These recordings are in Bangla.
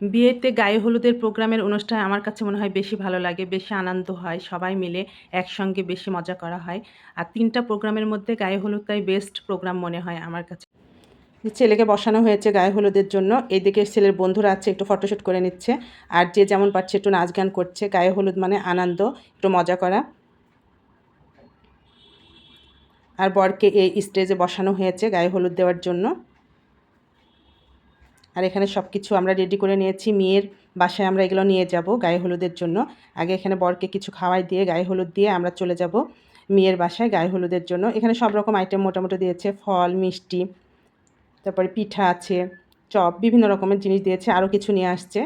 বিয়েতে গায়ে হলুদের প্রোগ্রামের অনুষ্ঠান আমার কাছে মনে হয় বেশি ভালো লাগে, বেশি আনন্দ হয়, সবাই মিলে একসঙ্গে বেশি মজা করা হয়। আর তিনটা প্রোগ্রামের মধ্যে গায়ে হলুদটাই বেস্ট প্রোগ্রাম মনে হয় আমার কাছে। ছেলেকে বসানো হয়েছে গায়ে হলুদের জন্য এদিকে ছেলের বন্ধুরা আছে, একটু ফটোশ্যুট করে নিচ্ছে। আর যে যেমন পারছে একটু নাচ গান করছে, গায়ে হলুদ মানে আনন্দ, একটু মজা করা। আর বরকে এই স্টেজে বসানো হয়েছে গায়ে হলুদ দেওয়ার জন্য। আর এখানে সব কিছু আমরা রেডি করে নিয়েছি। মেয়ের বাসায় আমরা এগুলো নিয়ে যাব গায়ে হলুদের জন্য। আগে এখানে বরকে কিছু খাওয়াই দিয়ে, গায়ে হলুদ দিয়ে আমরা চলে যাব মেয়ের বাসায় গায়ে হলুদের জন্য। এখানে সব রকম আইটেম মোটামুটি দিয়েছে। ফল, মিষ্টি, তারপরে পিঠা আছে, চপ, বিভিন্ন রকমের জিনিস দিয়েছে। আরও কিছু নিয়ে আসছে।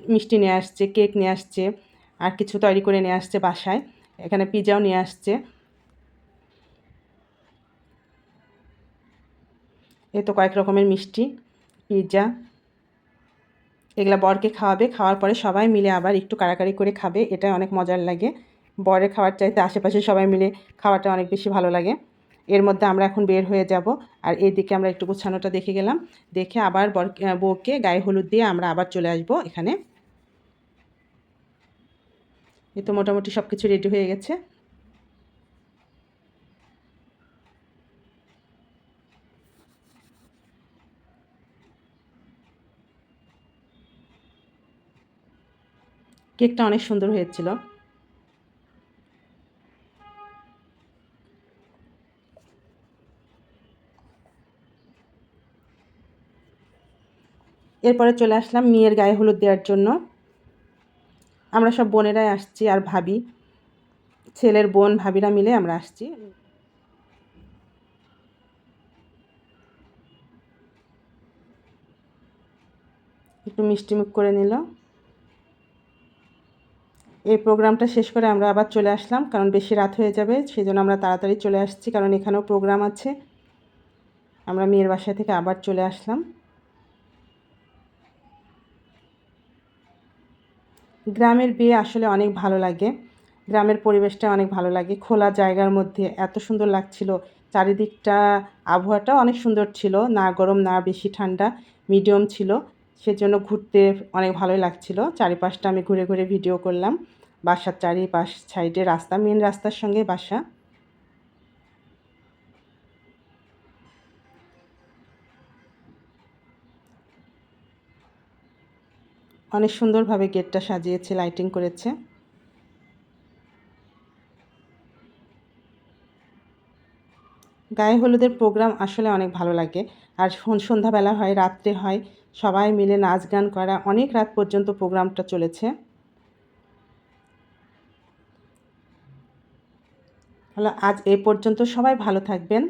মিষ্টি নিয়ে আসছে, কেক নিয়ে আসছে, আর কিছু তৈরি করে নিয়ে আসছে বাসায়। এখানে পিজাও নিয়ে আসছে। এ তো কয়েক রকমের মিষ্টি, পিৎজা, এগুলা বরকে খাওয়াবে, খাওয়ার পরে সবাই মিলে আবার একটু কাড়াকাড়ি করে খাবে এটা অনেক মজার লাগে। বরের খাওয়ার চাইতে আশেপাশে সবাই মিলে খাওয়াটা অনেক বেশি ভালো লাগে। এর মধ্যে আমরা এখন বের হয়ে যাব, আর এইদিকে আমরা একটু গুছানোটা দেখে গেলাম। দেখে আবার বর, বউকে গায়ে হলুদ দিয়ে আমরা আবার চলে আসব এখানে। এ তো মোটামুটি সব কিছু রেডি হয়ে গেছে। কেকটা অনেক সুন্দর হয়েছিল। এরপরে চলে আসলাম মেয়ের গায়ে হলুদ দেওয়ার জন্য। আমরা সব বোনেরাই আসছি আর ভাবি, ছেলের বোন ভাবিরা মিলে আমরা আসছি। একটু মিষ্টিমুখ করে নিল। এই প্রোগ্রামটা শেষ করে আমরা আবার চলে আসলাম, কারণ বেশি রাত হয়ে যাবে সেই জন্য আমরা তাড়াতাড়ি চলে আসছি, কারণ এখানেও প্রোগ্রাম আছে। আমরা মেয়ের বাসায় থেকে আবার চলে আসলাম। গ্রামের বিয়ে আসলে অনেক ভালো লাগে। গ্রামের পরিবেশটা অনেক ভালো লাগে। খোলা জায়গার মধ্যে এত সুন্দর লাগছিল। চারিদিকটা, আবহাওয়াটা অনেক সুন্দর ছিল। না গরম, না বেশি ঠান্ডা, মিডিয়াম ছিল। সেজন্য ঘুরতে অনেক ভালোই লাগছিল। চারিপাশটা আমি ঘুরে ঘুরে ভিডিও করলাম। বাসার চারিপাশ সাইডে রাস্তা মেন রাস্তার সঙ্গে বাসা। অনেক সুন্দরভাবে গেটটা সাজিয়েছে লাইটিং করেছে। গায়ে হলুদের প্রোগ্রাম আসলে অনেক ভালো লাগে। আর সন্ধ্যাবেলা হয়, রাত্রে হয়, সবাই মিলে নাচ গান করা, অনেক রাত পর্যন্ত প্রোগ্রামটা চলেছে। হলো আজ এ পর্যন্ত সবাই ভালো থাকবেন।